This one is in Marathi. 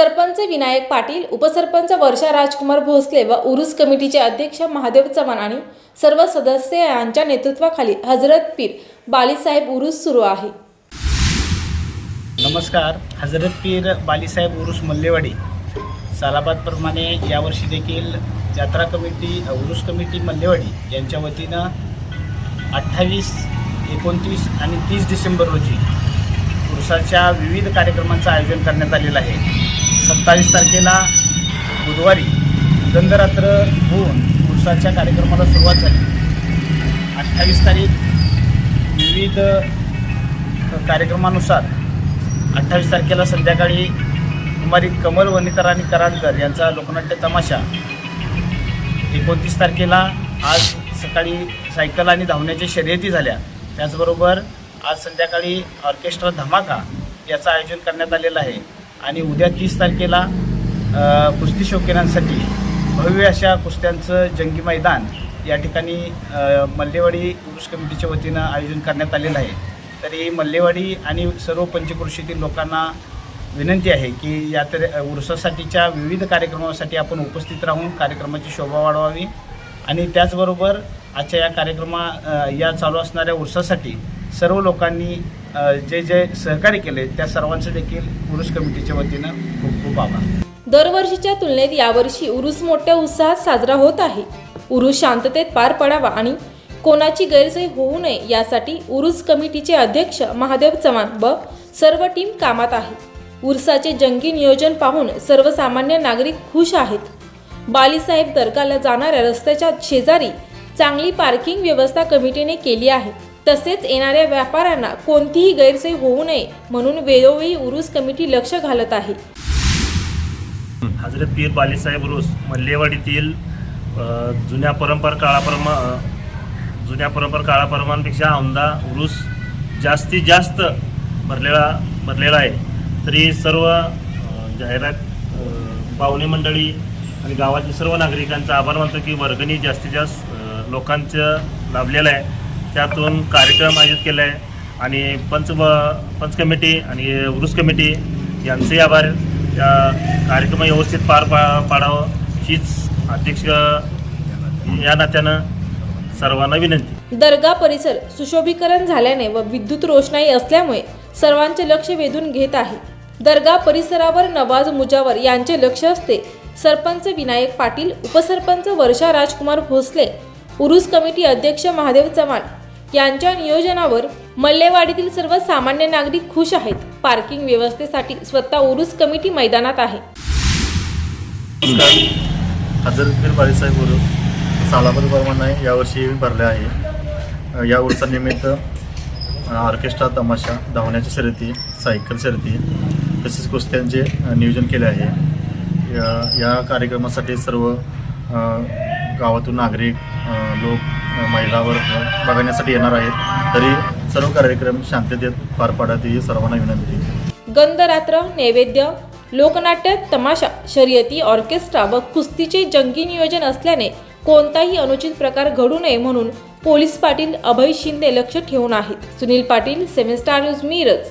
सरपंच विनायक पाटील उपसरपंच वर्षा राजकुमार भोसले व उरुस कमिटीचे अध्यक्ष महादेव चव्हाण आणि सर्व सदस्य यांच्या नेतृत्वाखाली हजरत पीर बालीसाहेब उरुस सुरू आहे. नमस्कार. हजरत पीर बालीसाहेब उरुस मल्लेवाडी. सालाबादप्रमाणे यावर्षी देखील यात्रा कमिटी उरुस कमिटी मल्लेवाडी यांच्या वतीनं अठ्ठावीस एकोणतीस आणि तीस डिसेंबर रोजी उरुसाच्या विविध कार्यक्रमांचं आयोजन करण्यात आलेलं आहे. सत्तावीस तारखेला बुधवारी गंधरात्र होऊन उत्साहाच्या कार्यक्रमाला सुरुवात झाली. अठ्ठावीस तारीख विविध कार्यक्रमानुसार अठ्ठावीस तारखेला संध्याकाळी कुमारी कमल वनिता आणि कराडकर यांचा लोकनाट्य तमाशा. एकोणतीस तारखेला आज सकाळी सायकल आणि धावण्याच्या शर्यती झाल्या. त्याचबरोबर आज संध्याकाळी ऑर्केस्ट्रा धमाका याचं आयोजन करण्यात आलेलं आहे. आणि उद्या तीस तारखेला कुस्ती शौकीनांसाठी भव्य अशा कुस्त्यांचं जंगी मैदान या ठिकाणी मल्लेवाडी पुरुष कमिटीच्या वतीनं आयोजन करण्यात आलेलं आहे. तरी मल्लेवाडी आणि सर्व पंचकृषीतील लोकांना विनंती आहे की यात्रे उरुसासाठीच्या विविध कार्यक्रमासाठी आपण उपस्थित राहून कार्यक्रमाची शोभा वाढवावी आणि त्याचबरोबर आजच्या या कार्यक्रमा या चालू असणाऱ्या उर्सासाठी सर्व लोकांनी जे जे सहकार्य केले त्या सर्वांचे देखील उरुस कमिटीच्या वतीनं खूप खूप आभार. दरवर्षीच्या तुलनेत यावर्षी उरुस मोठ्या उत्साहात साजरा होत आहे. उरुस शांततेत पार पडावा आणि कोणाची गैरसोय होऊ नये यासाठी उरुस कमिटीचे अध्यक्ष महादेव चव्हाण व सर्व टीम कामात आहे. उरसाचे जंगी नियोजन पाहून सर्वसामान्य नागरिक खुश आहेत. बालीसाहेब दर्गाला जाणाऱ्या रस्त्याच्या शेजारी चांगली पार्किंग व्यवस्था कमिटीने केली आहे. तसेच येणाऱ्या व्यापाऱ्यांना कोणतीही गैरसोय होऊ नये म्हणून वेळोवेळी उरुस कमिटी लक्ष घालत आहे. हजरत पीर बालीसाहेब उरुस मल्लेवाडीतील जुन्या परंपरा काळाप्रमा जुन्या परंपरा काळाप्रमाणपेक्षा औंदा उरूस जास्तीत जास्त भरलेला भरलेला आहे. तरी सर्व जाहिरात पाहुणे मंडळी आणि गावातील सर्व नागरिकांचा आभार मानतो की वर्गणी जास्तीत जास्त लोकांचं लाभलेलं आहे. त्यातून कार्यक्रम आयोजित केला आहे. आणि पंच पंच कमिटी आणि वृक्ष कमिटी यांचे आभार. या कार्यक्रम व्यवस्थित पार पा पाडावं हीच अध्यक्ष या नात्यानं सर्वांना विनंती. दर्गा परिसर सुशोभीकरण झाल्याने व विद्युत रोषणाई असल्यामुळे सर्वांचे लक्ष वेधून घेत आहे. दर्गा परिसरावर नवाज मुजावर यांचे लक्ष असते सरपंच विनायक पाटील उपसरपंच वर्षा राजकुमार भोसले उरुस कमिटी अध्यक्ष महादेव चव्हाण यांच्या नियोजनावर मल्लेवाडीतील सर्व सामान्य नागरिक खुश आहेत. पार्किंग व्यवस्थेसाठी स्वतः उरुस कमिटी मैदानात आहे. नमस्कार. हजरत पीर बाळीसाहेब उर्स. सालाबाद यावर्षी भरले आहे. या उर्सानिमित्त ऑर्केस्ट्रा तमाशा धावण्याच्या शर्यती सायकल शर्यती तसेच कुस्त्यांचे नियोजन केले आहे. या या कार्यक्रमासाठी सर्व गावातून नागरिक लोक महिलावर बघण्यासाठी येणार आहेत. तरी सर्व कार्यक्रम शांततेत पार पाडत ही सर्वांना विनंती. गंधरात्र नैवेद्य लोकनाट्य तमाशा शर्यती ऑर्केस्ट्रा व कुस्तीचे जंगी नियोजन असल्याने कोणताही अनुचित प्रकार घडू नये म्हणून पोलीस पाटील अभय शिंदे लक्ष ठेवून आहेत. Sunil Patil seven star news Miraj.